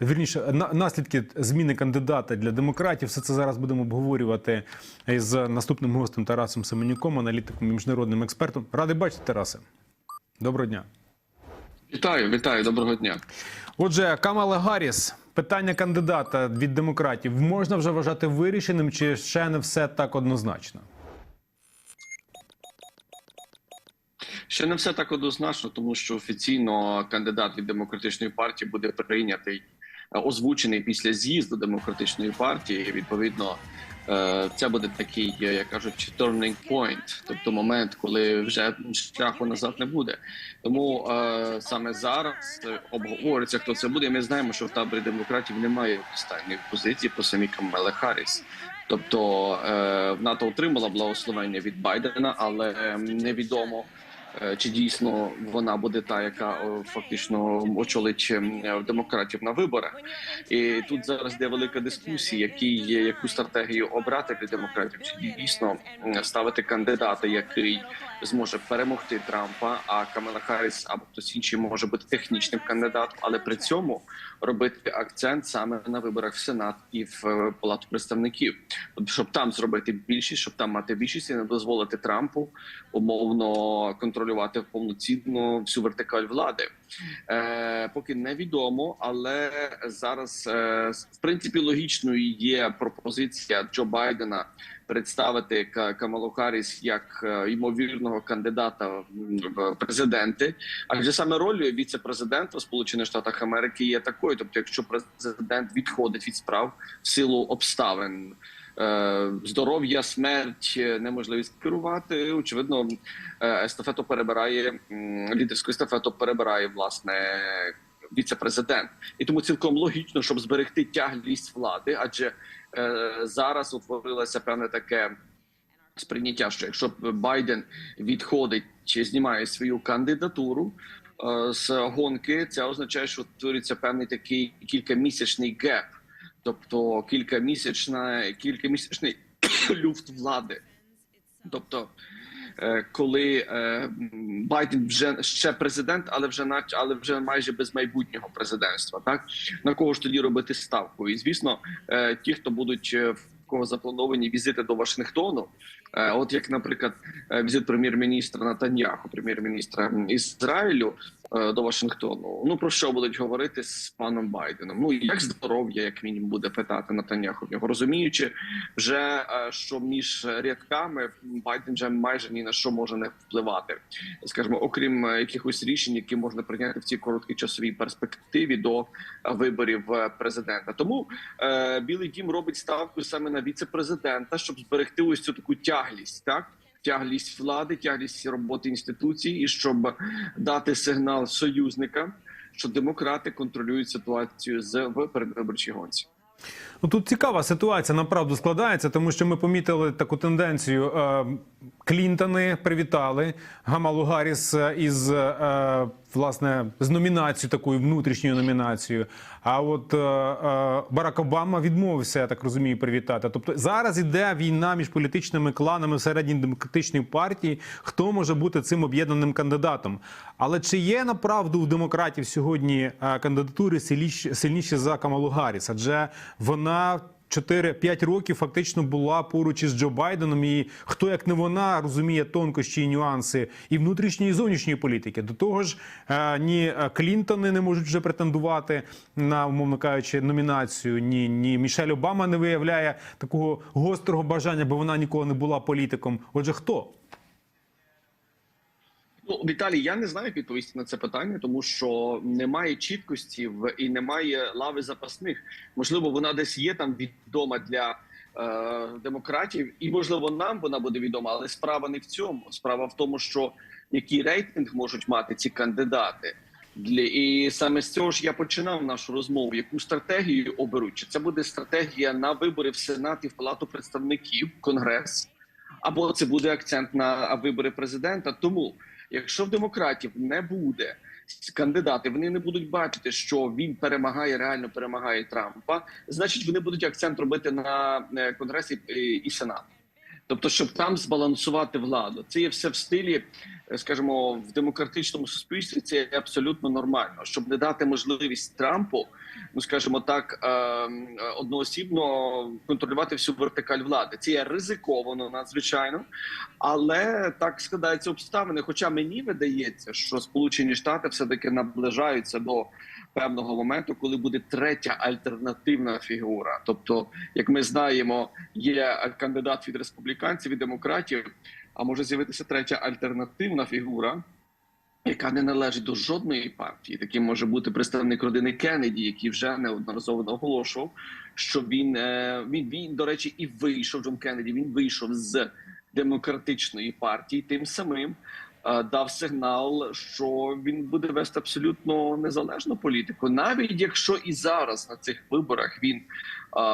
Вірніше, на- наслідки зміни кандидата для демократів. Все це зараз будемо обговорювати із наступним гостем Тарасом Семенюком, аналітиком і міжнародним експертом. Радий бачити, Тарасе. Доброго дня. Вітаю, вітаю, доброго дня. Отже, Камала Гарріс, питання кандидата від демократів можна вже вважати вирішеним, чи ще не все так однозначно? Ще не все так однозначно, тому що офіційно кандидат від демократичної партії буде прийнятий, озвучений після з'їзду демократичної партії. І, Відповідно, е, це буде такий, е, як кажуть, turning point, тобто момент, коли вже шляху назад не буде. Тому е, саме зараз е, обговорюється, хто це буде. І Ми знаємо, що в таборі демократів немає останньої позиції по самій Камеле Харріс. Тобто е, НАТО отримала благословення від Байдена, але е, невідомо. Е, Чи дійсно вона буде та, яка фактично очолить ем, демократів на виборах? І тут зараз йде велика дискусія, які є яку стратегію обрати для демократів, чи дійсно ставити кандидата, який зможе перемогти Трампа, а Камела Харріс або хтось інший може бути технічним кандидатом, але при цьому робити акцент саме на виборах в Сенат і в е, Палату представників, щоб там зробити більшість, щоб там мати більшість і не дозволити Трампу умовно контролювати повноцінно всю вертикаль влади. Е, поки невідомо, але зараз е, в принципі логічною є пропозиція Джо Байдена представити Камалу Харріс як е, ймовірного кандидата в президенти. Адже саме роль віце-президента Сполучених Штатах Америки є такою. Тобто, якщо президент відходить від справ в силу обставин. Е, Здоров'я, смерть, е, неможливість керувати. Очевидно, е, естафету перебирає лідерську естафету перебирає власне віце-президент, і тому цілком логічно, щоб зберегти тяглість влади, адже зараз утворилося певне таке сприйняття, що якщо Байден відходить чи знімає свою кандидатуру е, з гонки, це означає, що твориться певний такий кількамісячний геп, тобто кількамісячна, кількамісячний люфт влади. Тобто, е, коли е, Байден вже ще президент, але вже нач- але вже майже без майбутнього президентства, так на кого ж тоді робити ставку? І звісно, е, ті, хто будуть в кого заплановані візити до Вашингтону, от як, наприклад, візит прем'єр-міністра Натаньяху, прем'єр-міністра Ізраїлю до Вашингтону. Ну про що будуть говорити з паном Байденом? Ну як здоров'я, як мінімум, буде питати Натаньяху в нього, розуміючи вже е, що між рядками Байден вже майже ні на що може не впливати, скажімо, окрім е, якихось рішень, які можна прийняти в цій короткій часовій перспективі до е, виборів е, президента. Тому е, Білий Дім робить ставку саме на віце-президента, щоб зберегти ось цю таку тяглість, так. Тяглість влади, тяглість роботи інституцій, і щоб дати сигнал союзникам, що демократи контролюють ситуацію з в передвиборчій гонці. Ну тут цікава ситуація направду складається, тому що ми помітили таку тенденцію. Е, Клінтони привітали Гамалу Гарріс е, із е, власне з номінацією, такою внутрішньою номінацією. А от е, е, Барак Обама відмовився, я так розумію, привітати. Тобто зараз іде війна між політичними кланами всередині демократичної партії. Хто може бути цим об'єднаним кандидатом? Але чи є направду у демократів сьогодні е, кандидатури сильніші, сильніші за Камалу Гарріс? Адже вона 4-5 років фактично була поруч із Джо Байденом, і хто як не вона розуміє тонкощі і нюанси і внутрішньої і зовнішньої політики. До того ж, е, ні Клінтони не можуть вже претендувати на умовно кажучи номінацію. Ні, ні Мішель Обама не виявляє такого гострого бажання, бо вона ніколи не була політиком. Отже, хто? Ну, Віталій, я не знаю відповісти на це питання, тому що немає чіткості в і немає лави запасних. Можливо, вона десь є там відома для е, демократів, і можливо нам вона буде відома, але справа не в цьому. Справа в тому, що який рейтинг можуть мати ці кандидати. Для і саме з цього ж я починав нашу розмову. Яку стратегію оберуть? Чи це буде стратегія на вибори в Сенат і в Палату представників, Конгрес, або це буде акцент на вибори президента? Тому Якщо в демократів не буде кандидати, вони не будуть бачити, що він перемагає, реально перемагає Трампа. Значить, вони будуть акцент робити на е, конгресі і, і сенат. Тобто, щоб там збалансувати владу, це є все в стилі е, скажімо, в демократичному суспільстві це абсолютно нормально, щоб не дати можливість Трампу, ну скажімо так, е, одноосібно контролювати всю вертикаль влади. Це є ризиковано надзвичайно, але так складаються обставини. Хоча мені видається, що Сполучені Штати все таки наближаються до певного моменту, коли буде третя альтернативна фігура. Тобто, як ми знаємо, є кандидат від республіканців і демократів, а може з'явитися третя альтернативна фігура. Яка не належить до жодної партії, таким може бути представник родини Кеннеді, який вже неодноразово наголошував, що він е, він, він до речі і вийшов Джон Кеннеді. Він вийшов з демократичної партії, тим самим е, дав сигнал, що він буде вести абсолютно незалежну політику, навіть якщо і зараз на цих виборах він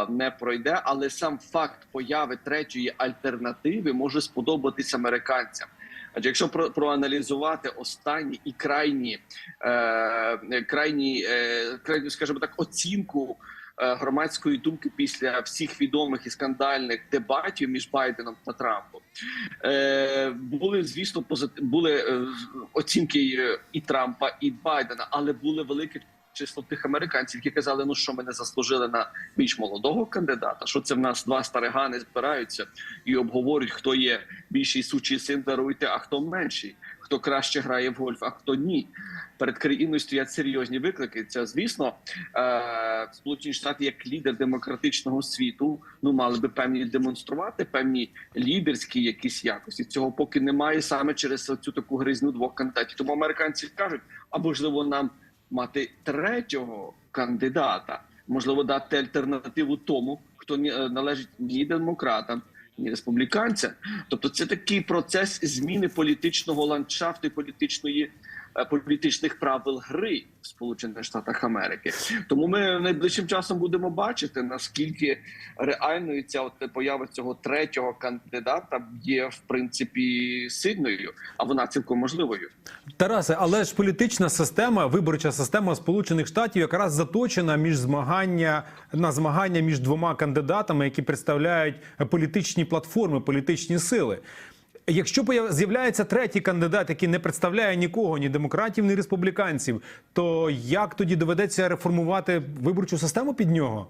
не пройде, але сам факт появи третьої альтернативи може сподобатись американцям. Адже якщо про, проаналізувати останні і крайні, е, крайні, е, крайню, скажімо так, оцінку е, громадської думки після всіх відомих і скандальних дебатів між Байденом та Трампом, е, були звісно позит... були е, оцінки е, і Трампа, і Байдена, але були велике число тих американців, які казали, ну що ми не заслужили на більш молодого кандидата. Що це в нас два старигани збираються і обговорюють, хто є більший сучий син, даруйте, а хто менший, хто краще грає в гольф, а хто ні. Перед країною стоять серйозні виклики. Це звісно, е, Сполучені Штати як лідер демократичного світу ну мали би певні демонструвати певні лідерські якісь якості. Цього поки немає саме через цю таку гризню двох кандидатів. Тому американці кажуть, а можливо нам мати третього кандидата, можливо, дати альтернативу тому, хто е, належить ні демократам, ні республіканцям. Тобто, це такий процес зміни політичного ландшафту, і політичної політичних правил гри в Сполучених Штатах Америки. Тому ми найближчим часом будемо бачити наскільки реальною ця от поява цього третього кандидата є в принципі сильною, а вона цілком можливою. Тарасе, але ж політична система, виборча система Сполучених Штатів якраз заточена між змагання на змагання між двома кандидатами, які представляють політичні платформи, політичні сили. Якщо з'являється третій кандидат, який не представляє нікого, ні демократів, ні республіканців, то як тоді доведеться реформувати виборчу систему під нього?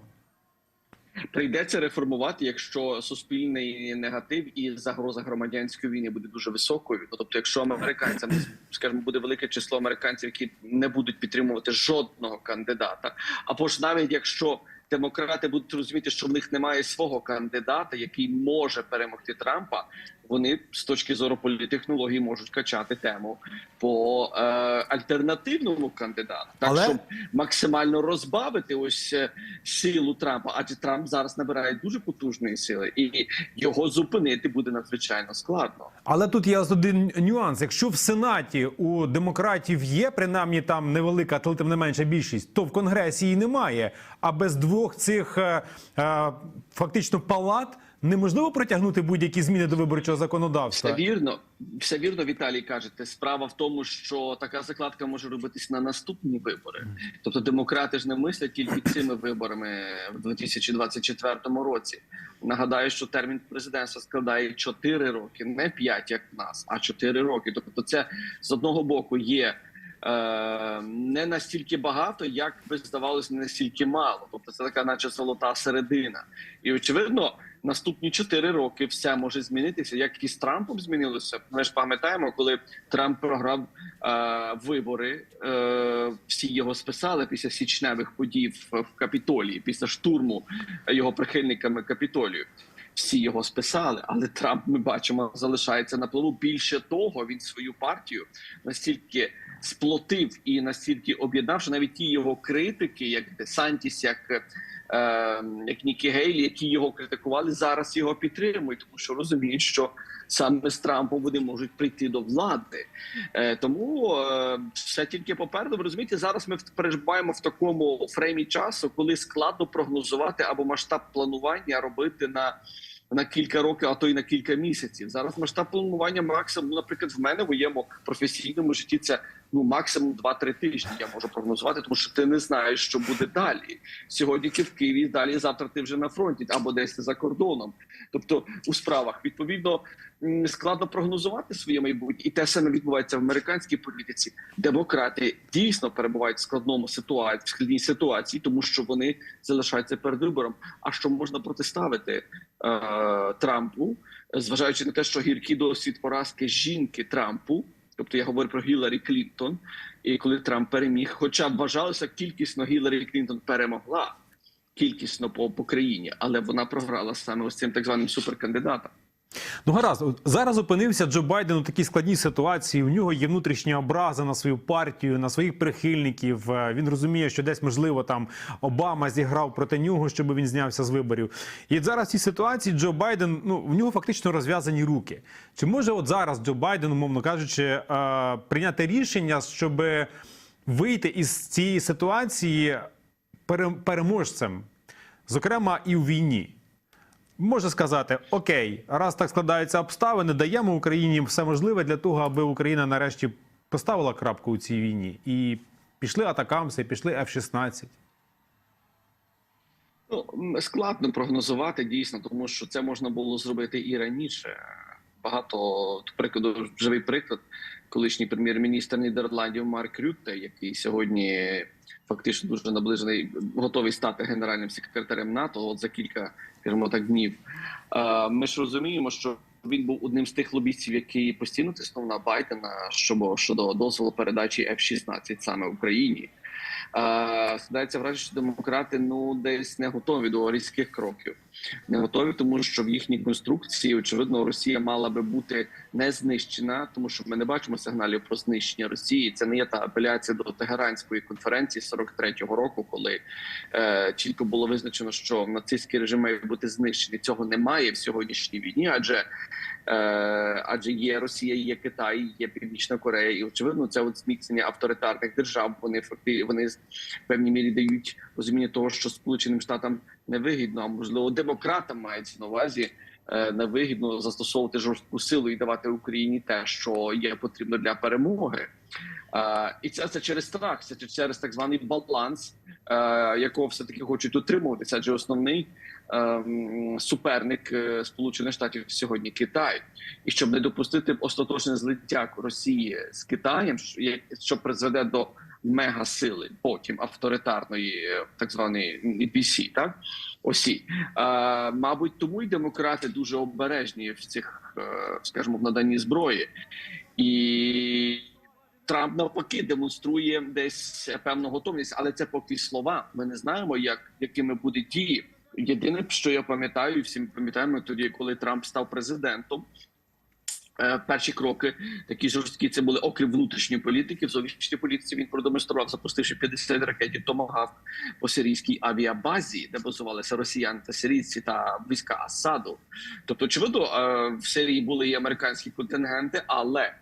Прийдеться реформувати, якщо суспільний негатив і загроза громадянської війни буде дуже високою. Ну, тобто, якщо американцям скажімо, буде велике число американців, які не будуть підтримувати жодного кандидата, або ж навіть якщо демократи будуть розуміти, що в них немає свого кандидата, який може перемогти Трампа, вони з точки зору політехнології можуть качати тему по е, альтернативному кандидату, так Але- щоб максимально розбавити ось е, силу Трампа, адже Трамп зараз набирає дуже потужної сили, і його зупинити буде надзвичайно складно. Але тут є один нюанс. Якщо в Сенаті у демократів є принаймні там невелика, але тим не менша більшість, то в Конгресі її немає. А без двох цих е, е, фактично палат неможливо протягнути будь-які зміни до виборчого законодавства. Все вірно, все вірно, Віталій кажете. Справа в тому, що така закладка може робитись на наступні вибори. Тобто, демократи ж не мислять тільки цими виборами в 2024 році. Нагадаю, що термін президентства складає 4 роки, не 5, як в нас, а 4 роки. Тобто, це з одного боку є. е, Не настільки багато, як би здавалося, не настільки мало. Тобто це така, наче золота середина. І очевидно, наступні 4 роки все може змінитися, як і з Трампом змінилося. Ми ж пам'ятаємо, коли Трамп програв е, вибори, е, всі його списали після січневих подій в, в Капітолії, після штурму його прихильниками Капітолію. Всі його списали, але Трамп ми бачимо залишається на плаву. Більше того, він свою партію настільки сплотив і настільки об'єднав, що навіть ті його критики, як Десантіс, як як Нікі Гейлі, які його критикували, зараз його підтримують, тому що розуміють, що саме з Трампом вони можуть прийти до влади. Е, тому е, все тільки попереду. Ви розумієте, зараз ми перебуваємо в такому фреймі часу, коли складно прогнозувати або масштаб планування робити на. На кілька років, а то й на кілька місяців. Зараз масштаб планування максимум, наприклад, в мене в моєму професійному житті це ну максимум 2-3 тижні. Я можу прогнозувати, тому що ти не знаєш, що буде далі. Сьогодні ти в Києві, далі завтра ти вже на фронті або десь ти за кордоном. Тобто у справах відповідно складно прогнозувати своє майбутнє, і те саме відбувається в американській політиці. Демократи дійсно перебувають в складному ситуації, в складній ситуації, тому що вони залишаються перед вибором. А що можна протиставити е, Трампу, зважаючи на те, що гіркий досвід поразки жінки Трампу, тобто я говорю про Гіларі Клінтон, і коли Трамп переміг, хоча вважалося кількісно Гіларі Клінтон перемогла кількісно по, по країні, але вона програла саме ось цим так званим суперкандидатом. Ну гаразд, зараз опинився Джо Байден у такій складній ситуації. У нього є внутрішня образа на свою партію, на своїх прихильників. Е, Він розуміє, що десь можливо там Обама зіграв проти нього, щоб він знявся з виборів. І от зараз в цій ситуації Джо Байден, ну в нього фактично розв'язані руки. Чи може от зараз Джо Байден, умовно кажучи, е, прийняти рішення, щоб вийти із цієї ситуації пере- переможцем, зокрема і у війні? Може сказати, окей, раз так складаються обставини, даємо Україні все можливе для того, аби Україна нарешті поставила крапку у цій війні. І пішли атакамси, пішли F-16. Ну, складно прогнозувати дійсно, тому що це можна було зробити і раніше. Багато прикладу, живий приклад, колишній прем'єр-міністр Нідерландів Марк Рютте, який сьогодні фактично дуже наближений, готовий стати генеральним секретарем НАТО. От за кілька скажімо так днів. Е, Ми ж розуміємо, що він був одним з тих лобістів, який постійно тиснув на Байдена щодо щодо дозволу передачі F-16 саме Україні. Е, Складається враження, що демократи ну десь не готові до різких кроків. Не готові, тому що в їхній конструкції очевидно Росія мала би бути не знищена, тому що ми не бачимо сигналів про знищення Росії. Це не є та апеляція до Тегеранської конференції 43-го року, коли е, чітко було визначено, що нацистський режим має бути знищений. Цього немає в сьогоднішній війні, адже е, адже є Росія, є Китай, є Північна Корея, і очевидно, це от зміцнення авторитарних держав. Вони факти вони в певній мірі дають розуміння того, що Сполученим Штатам невигідно, а можливо демократам мається на увазі. е, Невигідно застосовувати жорстку силу і давати Україні те, що є потрібно для перемоги, і це, це через страх, це через так званий баланс, е, якого все таки хочуть утримуватися. Адже основний ем, суперник е, Сполучених Штатів сьогодні Китай, і щоб не допустити остаточне злиття Росії з Китаєм, що призведе до мегасили, потім авторитарної, е, так званої EPC, так осі. Е, мабуть, тому й демократи дуже обережні в цих, е, скажімо, в наданні зброї і. Трамп навпаки демонструє десь певну готовність, але це поки слова. Ми не знаємо, як якими буде дії. Єдине, що я пам'ятаю, всі пам'ятаємо тоді, коли Трамп став президентом. Е, Перші кроки такі жорсткі. Це були окрім внутрішньої політики. В зовнішній політиці він продемонстрував, запустивши 50 ракетів Томагавк по сирійській авіабазі, де базувалися росіяни та сирійці та війська Асаду. Тобто, очевидно, е, в Сирії були і американські контингенти, але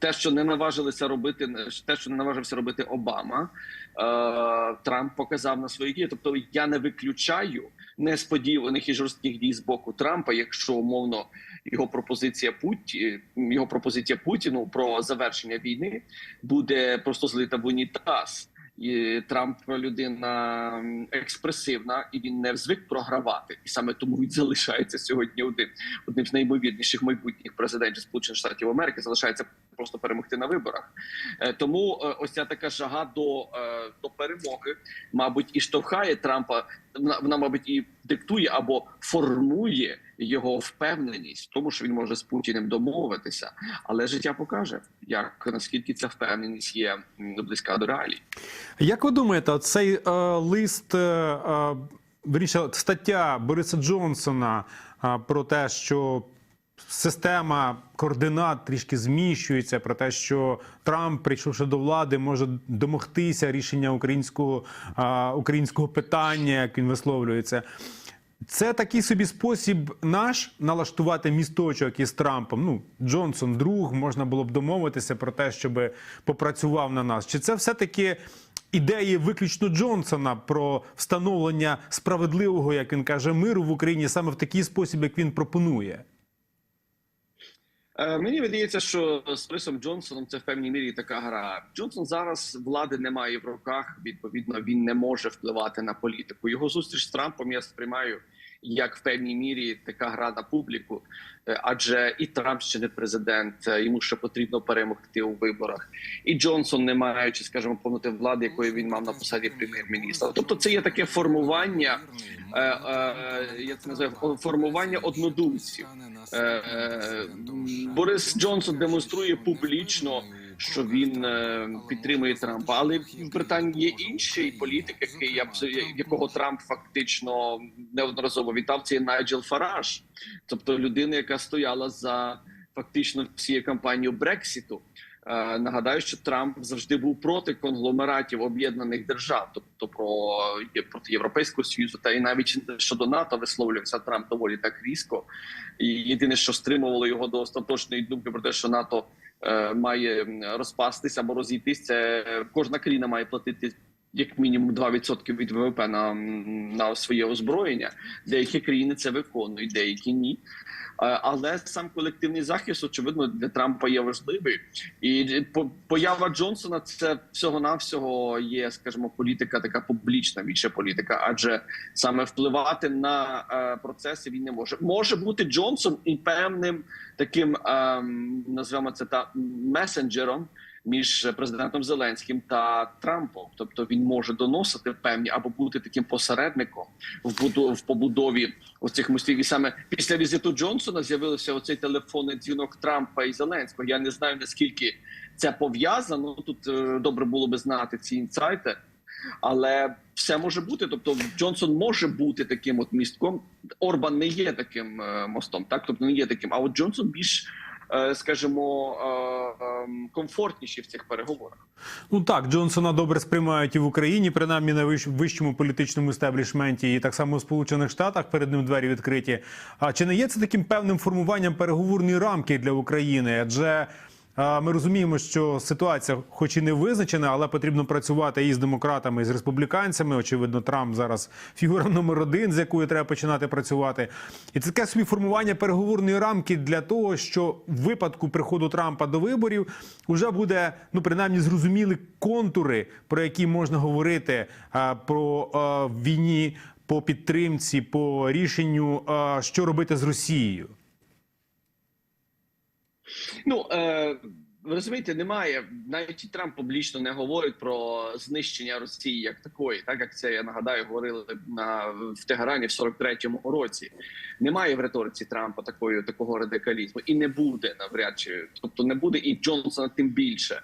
те, що не наважилися робити, те, що не наважився робити Обама, е, Трамп показав на свої дії. Тобто, я не виключаю несподіваних і жорстких дій з боку Трампа, якщо умовно його пропозиція Путі, його пропозиція Путіну про завершення війни буде просто злита в унітаз. І Трамп людина експресивна, і він не звик програвати, і саме тому він залишається сьогодні один одним з найімовірніших майбутніх президентів Сполучених Штатів Америки. Залишається просто перемогти на виборах. Е, Тому е, ось ця така жага до, е, до перемоги, мабуть, і штовхає Трампа. Вона, мабуть, і диктує або формує його впевненість в тому, що він може з Путіним домовитися. Але життя покаже, як наскільки ця впевненість є близька до реалій. Як ви думаєте, цей е, лист, е, е, вірніше, стаття Бориса Джонсона про те, що система координат трішки зміщується, про те, що Трамп, прийшовши до влади, може домогтися рішення українського, е, українського питання, як він висловлюється. Це такий собі спосіб наш налаштувати місточок із Трампом. Ну, Джонсон, друг, можна було б домовитися про те, щоб попрацював на нас. Чи це все-таки ідеї виключно Джонсона про встановлення справедливого, як він каже, миру в Україні саме в такий спосіб, як він пропонує? Е, Мені видається, що з Борисом Джонсоном це в певній мірі така гра. Джонсон зараз влади немає в руках. Відповідно, він не може впливати на політику. Його зустріч з Трампом я сприймаю як в певній мірі така гра на публіку, Е, адже і Трамп ще не президент, е, йому ще потрібно перемогти у виборах. І Джонсон, не маючи, скажімо, повноти влади, якої він мав на посаді прем'єр-міністра. Тобто, це є таке формування, е, я це називаю формування однодумців. Борис Джонсон демонструє публічно, що він е, підтримує Трампа, але в Британії є інший політик, який абсо- якого Трамп фактично неодноразово вітав. Це Найджел Фараж, тобто людина, яка стояла за фактично всією кампанією Брексіту. Е, Нагадаю, що Трамп завжди був проти конгломератів об'єднаних держав, тобто про проти європейського союзу, та і навіть щодо НАТО висловлювався Трамп доволі так різко. І єдине, що стримувало його до остаточної думки про те, що НАТО має розпастися або розійтись, це кожна країна має платити. Як мінімум 2% від ВВП на, на своє озброєння. Деякі країни це виконують, деякі ні. Е, Але сам колективний захист, очевидно, для Трампа є важливий. І по- поява Джонсона це всього навсього є, скажімо, політика, така публічна більше політика, адже саме впливати на е, процеси він не може. Може бути Джонсон і певним таким ем, називаємо це та месенджером. Між президентом Зеленським та Трампом, тобто він може доносити певні або бути таким посередником в побудові оцих мостів. І саме після візиту Джонсона з'явився оцей телефонний дзвінок Трампа і Зеленського. Я не знаю наскільки це пов'язано. Тут е, добре було би знати ці інсайти, але все може бути. Тобто, Джонсон може бути таким от містком. Орбан не є таким е, мостом, так тобто не є таким. А от Джонсон більш скажімо, е, ем, комфортніші в цих переговорах. Ну так, Джонсона добре сприймають і в Україні, принаймні на вищ- вищому політичному естеблішменті, і так само в Сполучених Штатах перед ним двері відкриті. А чи не є це таким певним формуванням переговорної рамки для України? Адже ми розуміємо, що ситуація, хоч і не визначена, але потрібно працювати і з демократами, і з республіканцями. Очевидно, Трамп зараз фігура номер один, з якою треба починати працювати. І це таке собі формування переговорної рамки для того, що в випадку приходу Трампа до виборів вже буде ну принаймні зрозуміли контури, про які можна говорити про війні по підтримці, по рішенню, що робити з Росією. Ну е, ви розумієте, немає навіть Трамп публічно не говорить про знищення Росії як такої, так як це я нагадаю, говорили на в Тегерані в 43-му році. Немає в риториці Трампа такої такого радикалізму і не буде навряд чи, тобто не буде і Джонсона тим більше.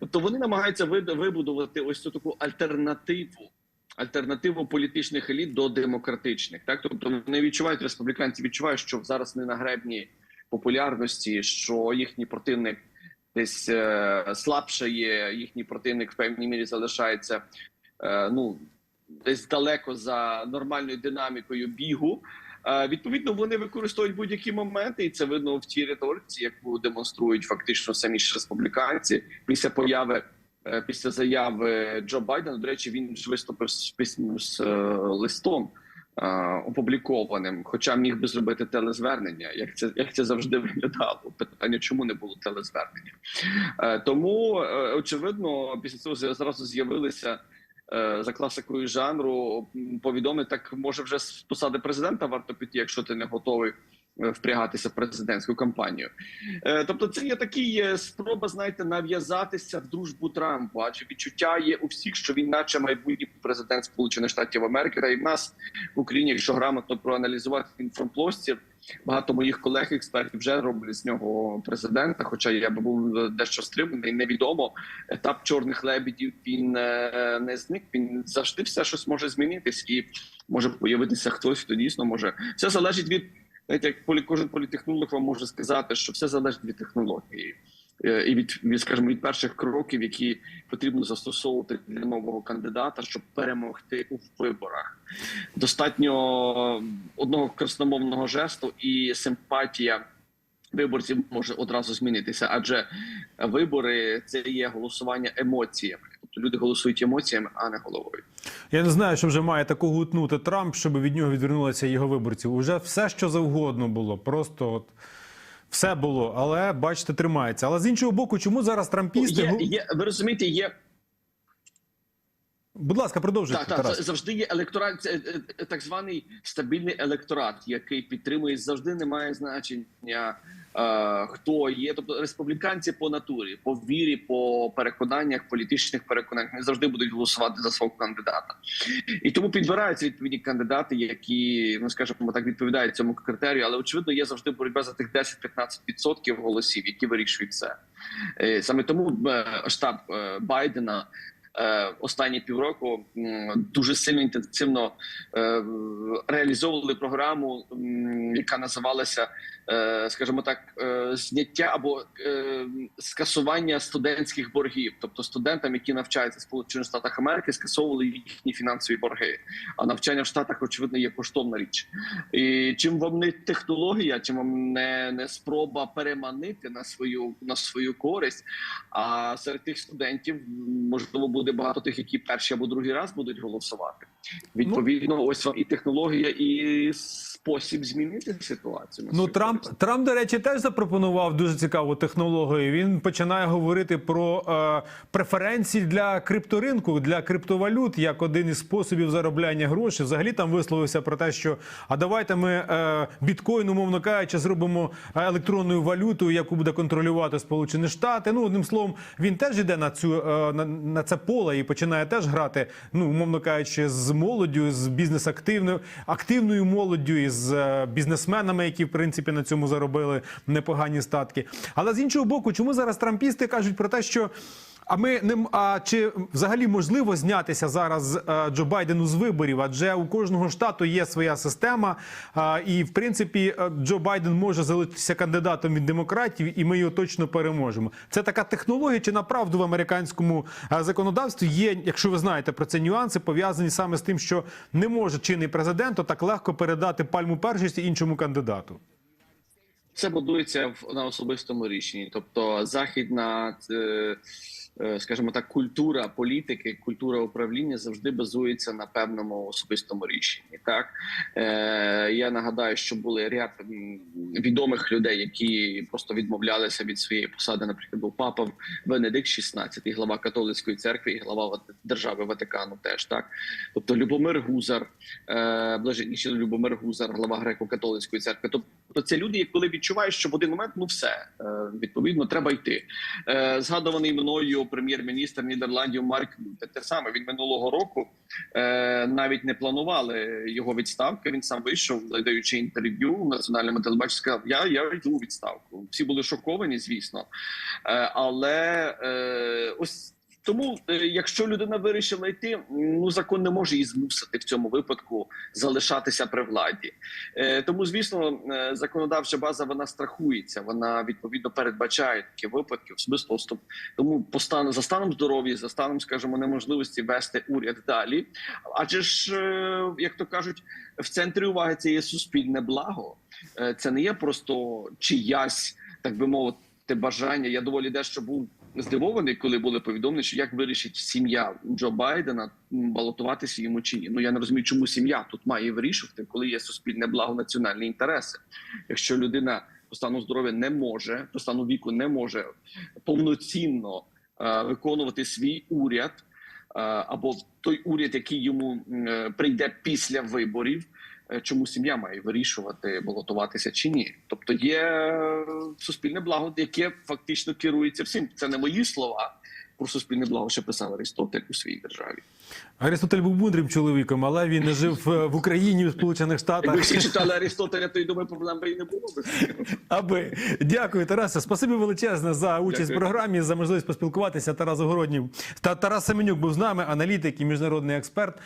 Тобто вони намагаються вибудувати ось цю таку альтернативу. Альтернативу політичних еліт до демократичних, так тобто вони відчувають республіканці, відчувають, що зараз не на гребні популярності, що їхній противник десь е, слабше є, їхній противник в певній мірі залишається е, ну десь далеко за нормальною динамікою бігу. Е, відповідно, вони використовують будь-які моменти, і це видно в тій риториці, яку демонструють фактично самі ж республіканці після появи. е, Після заяви Джо Байдена, до речі, він ж виступив з письмом з е, листом опублікованим, хоча міг би зробити телезвернення, як це як це завжди виглядало. Питання, чому не було телезвернення? Е, тому е, очевидно, після цього зразу з'явилися. е, За класикою жанру м, повідомити, так може вже з посади президента варто піти, якщо ти не готовий е, впрягатися в президентську кампанію. Е, Тобто, це є такі е, спроба, знаєте, нав'язатися в дружбу Трампу, адже відчуття є у всіх, що він, наче майбутній президент Сполучених Штатів Америки, та і в нас в Україні, якщо грамотно проаналізувати інформплостір, багато моїх колег-експертів вже роблять з нього президента. Хоча я би був дещо стриманий, невідомо. Етап чорних лебідів він е, не зник. Він завжди все щось може змінитись, і може появитися хтось, хто дійсно може. Все залежить від знаєте, як кожен політехнолог вам може сказати, що все залежить від технології. Е, І від, від скажімо, від перших кроків, які потрібно застосовувати для нового кандидата, щоб перемогти у виборах, достатньо одного красномовного жесту і симпатія виборців може одразу змінитися, адже вибори це є голосування емоціями. Тобто люди голосують емоціями, а не головою. Я не знаю, що вже має таку гутнути Трамп, щоб від нього відвернулися його виборці. Уже все, що завгодно було. Просто от Все було, але бачите, тримається. Але з іншого боку, чому зараз трампісти? Є, ну, є, ви розумієте, є Будь ласка, продовжуйте. так, так, Тарас. завжди є електорат, е, е, так званий стабільний електорат, який підтримує завжди не має значення. е, Хто є, тобто республіканці по натурі, по вірі, по переконаннях, політичних переконаннях не завжди будуть голосувати за свого кандидата, і тому підбираються відповідні кандидати, які ну скажімо так відповідають цьому критерію. Але очевидно, є завжди боротьба за тих 10-15% голосів, які вирішують це. Саме тому штаб Байдена. Е, Останні півроку дуже сильно інтенсивно е, реалізовували програму, яка називалася, е, скажімо так, зняття або скасування студентських боргів. Тобто студентам, які навчаються в Сполучених Штатах Америки, скасовували їхні фінансові борги. А навчання в Штатах, очевидно, є коштовна річ. І чим вам не технологія, чим вам не, не спроба переманити на свою на свою користь. А серед тих студентів можливо буде багато тих, які перший або другий раз будуть голосувати. Відповідно, ось вам і технологія, і спосіб змінити ситуацію. Ну, Трамп. Трамп, до речі, теж запропонував дуже цікаву технологію. Він починає говорити про е, преференції для крипторинку, для криптовалют, як один із способів заробляння грошей. Взагалі там висловився про те, що а давайте ми е, біткоін, умовно кажучи, зробимо електронною валютою, яку буде контролювати Сполучені Штати. Ну, одним словом, він теж йде на цю е, на, на це поле і починає теж грати, ну умовно кажучи, з молоддю, з бізнес активною активною молоддю, із е, бізнесменами, які в принципі на цьому заробили непогані статки. Але з іншого боку, чому зараз трампісти кажуть про те, що а ми не а чи взагалі можливо знятися зараз е, Джо Байдену з виборів? Адже у кожного штату є своя система, і в принципі е, Джо Байден може залишитися кандидатом від демократів, і ми його точно переможемо. Це така технологія, чи направду в американському е, законодавстві є, якщо ви знаєте про це нюанси, пов'язані саме з тим, що не може чинний президент так легко передати пальму першості іншому кандидату. Це будується на особистому рішенні. Тобто західна, е, е, скажімо так, культура політики, культура управління завжди базується на певному особистому рішенні. Так е, я нагадаю, що були ряд відомих людей, які просто відмовлялися від своєї посади. Наприклад, був папа Венедикт XVI, глава католицької церкви і глава держави Ватикану. Теж так, тобто Любомир Гузар, е, блаженніший Любомир Гузар, глава греко-католицької церкви. Тобто це люди, коли відчувають, що в один момент ну все е, відповідно треба йти. Е, Згадуваний мною прем'єр-міністр Нідерландів Марк Рюте, те саме він минулого року е, навіть не планували його відставки. Він сам вийшов, даючи інтерв'ю національному телебаченню, сказав: Я, я йду відставку. Всі були шоковані, звісно, е, але е, ось. Тому, е, якщо людина вирішила йти, ну закон не може її змусити в цьому випадку залишатися при владі. Е, Тому, звісно, е, законодавча база вона страхується, вона відповідно передбачає такі випадки в смислу стоп. Тому по стану за станом здоров'я, за станом, скажімо, неможливості вести уряд далі. Адже ж, як то кажуть, в центрі уваги це є суспільне благо. Це не є просто чиясь, так би мовити, бажання. Я доволі дещо був здивований, коли були повідомлені, що як вирішить сім'я Джо Байдена балотуватися йому чи ні. Ну я не розумію, чому сім'я тут має вирішувати, коли є суспільне благо, національні інтереси. Якщо людина по стану здоров'я не може, по стану віку не може повноцінно е, виконувати свій уряд. е, Або той уряд, який йому е, прийде після виборів, чому сім'я має вирішувати балотуватися чи ні. Тобто є е, суспільне благо, яке фактично керується всім. Це не мої слова. Про суспільне благо ще писав Аристотель у своїй державі. Аристотель був мудрим чоловіком, але він не жив е, в Україні, в Сполучених Штатах. Якби всі читали Аристотеля, то й думаю, проблем би і не було. Аби дякую, Тарасе. Спасибі величезне за участь Дякую. в програмі, за можливість поспілкуватися. Тарас Огороднів та Тарас Семенюк був з нами, аналітик і міжнародний експерт.